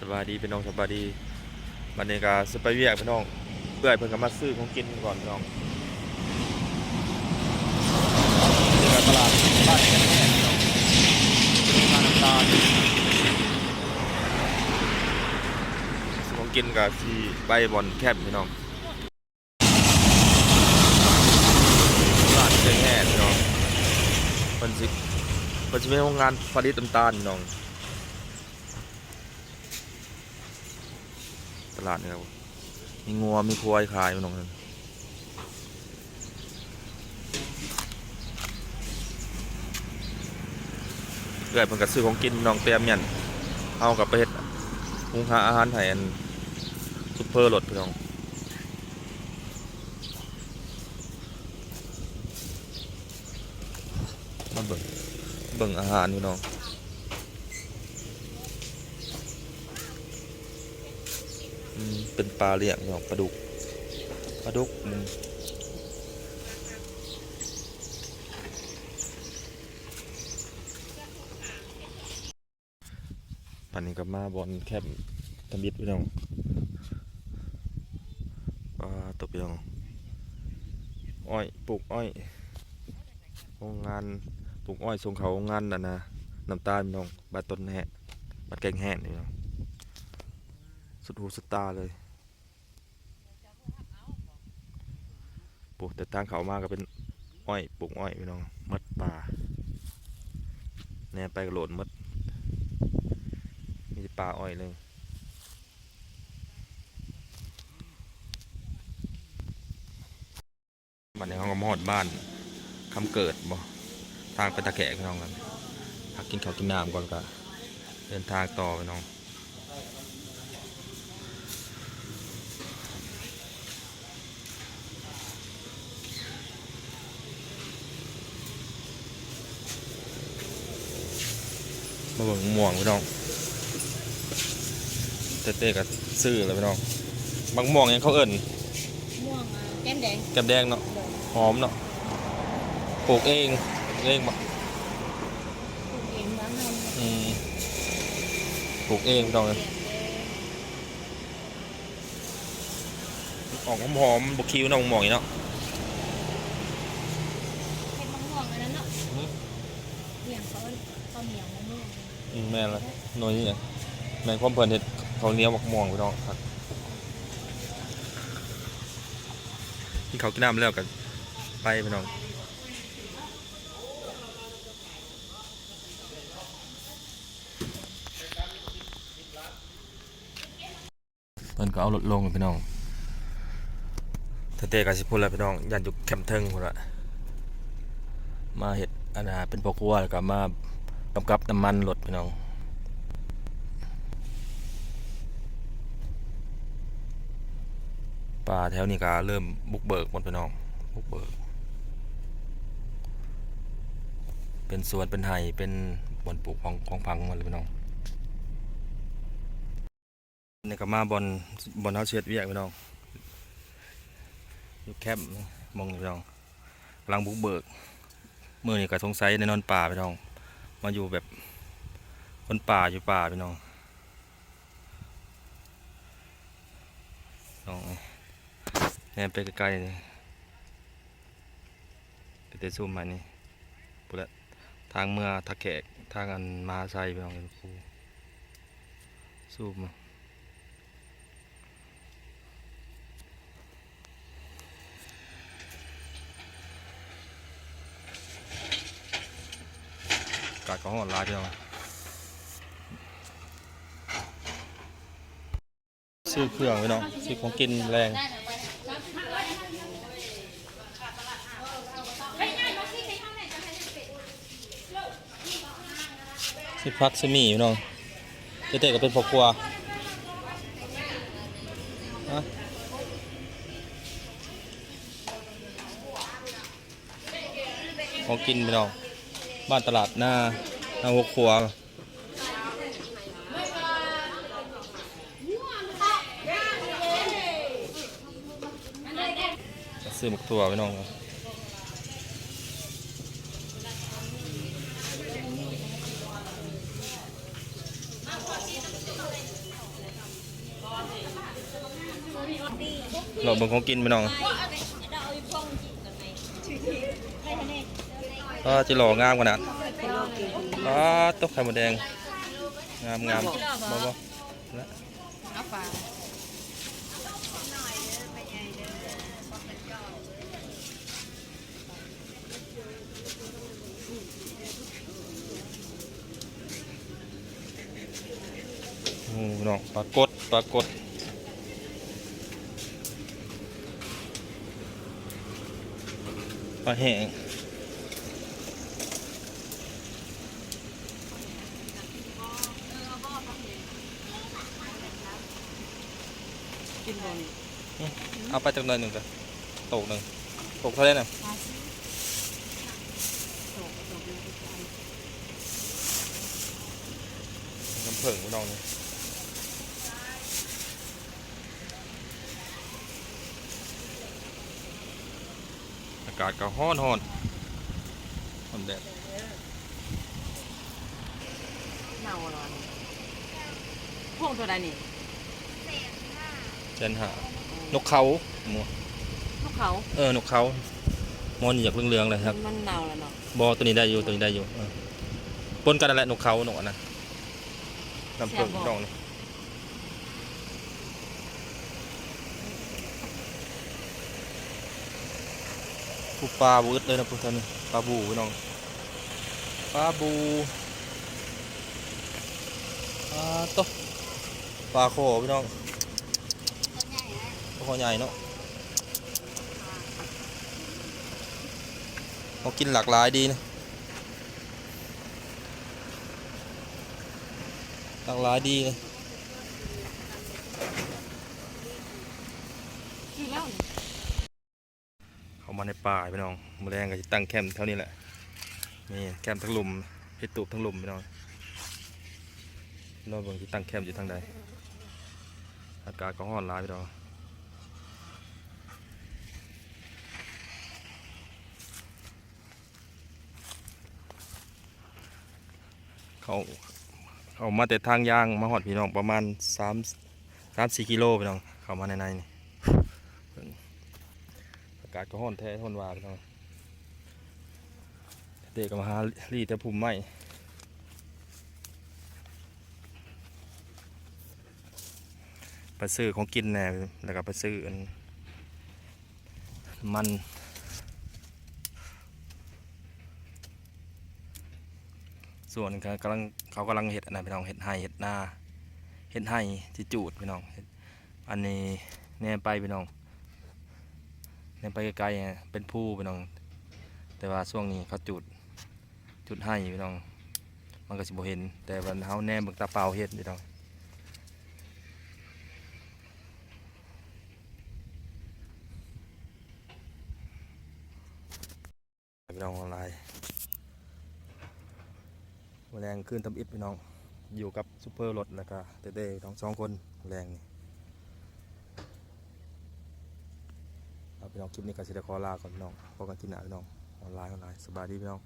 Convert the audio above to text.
สบายดีพี่น้องสบายดีวันนี้ก็สไปเวียกพี่น้องเพื่อให้เพิ่นก็มาซื้อของกินก่อนพี่น้องนี่ก็ตลาดบ้านแก่นแท้พี่น้องร้านน้ำตาลของกินก็ที่ใบบอลแคบพี่น้องร้านแก่นแท้พี่น้องเพิ่นสิเพิ่นสิมีโรงงานผลิตน้ำตาลพี่น้อง ตลาดนี่ครับมีงัวมีควายขายมันน้องนั่นเกิดมันก็ซื้อของกินน้องเตรียมเมียนเอากับไปเฮ็ดหุงหาอาหารให้อันซุปเปอร์รถพี่น้องมาเบิ่งเบิ่งอาหารพี่น้อง อืม เป็นปลาเลี้ยงเนาะปลาดุกปลาดุกปันนี้ก็มาบอลแคบทำบิดพี่น้องปลาตบพี่น้องอ้อยปลูกอ้อยโรงงานปลูกอ้อยส่งเขาโรงงานน่ะนะน้ำตาลพี่น้องบาดต้นแหะบาดแกงแห้งนี่พี่น้อง สุดหูสุดตาเลยปลูกแต่ทางเขามากก็เป็นอ้อยปลูกอ้อยพี่น้องมัดป่าแน่ไปกระโหลดมัดมีป่าอ้อยเลยบ้านในห้องก็มอดบ้านคำเกิดบ่ทางไปตะแกะพี่น้องกันพักกินข้าวกินน้ำก่อนก็เดินทางต่อพี่น้อง มาเบิ่งม่วงพี่น้องเต้ๆกับซื้อเลยพี่น้องบางม่วงยังเขาเอิ่นม่วงอะแก้มแดงแกมแดงเนาะหอมเนาะปลูกเองปลูกเองบ่ปลูกเองบ้านเราอืมปลูกเองพี่น้องเลยออกหอมหอมๆบกคิวเนาะม่วงนี่เนาะ เห็ดมะม่วงอันนั้นเนาะเลี้ยงเขาข้าวเหนียวมะม่วง อืม แม่ละหน่วยนี่ไงแม่นความเพลินเห็ดเขาเนี้ยวบักม่วงพี่น้องครับที่เขากินน้ำแล้วกันไปพี่น้องเพิ่นก็เอารถลงพี่น้องเตะกับสิพูดแล้วพี่น้องยันอยู่แคมป์เทิงพุ่นละมาเห็ดอันน่ะเป็นพ่อครัวแล้วก็มา กำกับน้ำมันรถพี่น้องป่าแถวนี้ก็เริ่มบุกเบิกหมดพี่น้องบุกเบิก เป็นสวนเป็นไห่เป็นบอนปลูกของของพังหมดเลยพี่น้องนี่ก็มาบอลบอลเท้าเชียดเวียกพี่น้องอยู่แคบมองนี่พี่น้องกำลังบุกเบิกมือนี่ก็สงสัยในนอนป่าพี่น้อง มาอยู่แบบคนป่าอยู่ป่าพี่น้องน้องแนบไปไกลๆนี่ไปเตะซุ่มมานี่ปุ๊ละทางเมื่อทะแขกทางอันมาไซพี่น้องเป็นครูซุ่มมา ของออนไลน์พี่น้องซื้อเครื่องพี่น้องซื้อของกินแรงซื้อพักซื้อหมี่พี่น้องเต้ๆก็เป็นพ่อครัวฮะของกินพี่น้องบ้านตลาดหน้า เอาหกขวบซื้อหมกตัวไปน้องครับเราเบิ่ของกินไปน้องก็จะหล่องามกว่านาด อ๋อตกไข่มดแดง งามงามบ่บ่ เอาปลา โอ้พี่น้องปลากดปลากดปลาแห้ง กินบนเอาไปจักหน่อยหนึ่งจ้ะตกหนึ่งตกเท่าไหร่น่ะน้ำผึ้งพี่น้องนี่อากาศก็ร้อนร้อนร้อนแดดเน่าหรอพวกตัวใดนี่ เจนหานกเขาหมูพวกเขาเออนกเขามอนอยากเหลืองๆเลยครับ มันเน่าแล้วเนาะบอตัวนี้ได้อยู่ตัวนี้ได้อยู่เออปนกันนั่นแหละนกเขานกอันนะน้ำผึ้งน้องนี่ปูปลาบูดเลยนะพวกท่านนี่ปลาบูพี่น้องปลาบูปลาโตะปลาโคพี่น้อง ปลาโคใหญ่เนาะเขากินหลากหลายดีนะหลากหลายดีเลยกินแล้วเขามาในป่าพี่น้องแมลงก็จะตั้งแคมป์เท่านี้แหละนี่แคมป์ทั้งลุมเพชรตูบทั้งลุมพี่น้องเราเบิ่งที่ตั้งแคมป์อยู่ทางใดอากาศก็ร้อนร้ายพี่น้อง เขาเขามาแต่ทางยางมาหอดพี่น้องประมาณสามสามสี่กิโลพี่น้องเขามาในในนี่อากาศก็ร้อนแท้ทนวาพี่น้องเด็กก็มาหาลีแต่ภูมิไม่ไปซื้อของกินแน่แล้วก็ไปซื้อมัน ส่วนก็กำลังเขากำลังเห็ดอันนั้นพี่น้องเห็ดไห่เห็ดหน้าเห็ดไห่ที่จูดพี่น้องอันนี้แน่ไปพี่น้องเนี่ยไปไกลๆเป็นผู้พี่น้อง แต่ว่าช่วงนี้เขาจุดจุดให้พี่น้อง มันก็สิบ่เห็น แต่วันเฮาแนมเบิ่งตาเปล่าเฮ็ดพี่น้องพี่น้องออนไลน์ แรงขึ้นทำอิฐพี่น้อง อยู่กับซูเปอร์รถแล้วก็เต้ๆพี่น้องสองคนแรงนี่เอาพี่น้องคลิปนี้ก็สิได้ขอลาก่อนพี่น้องพบกันคลิปหน้าพี่น้องออนไลน์ออนไลน์สบายดีพี่น้อง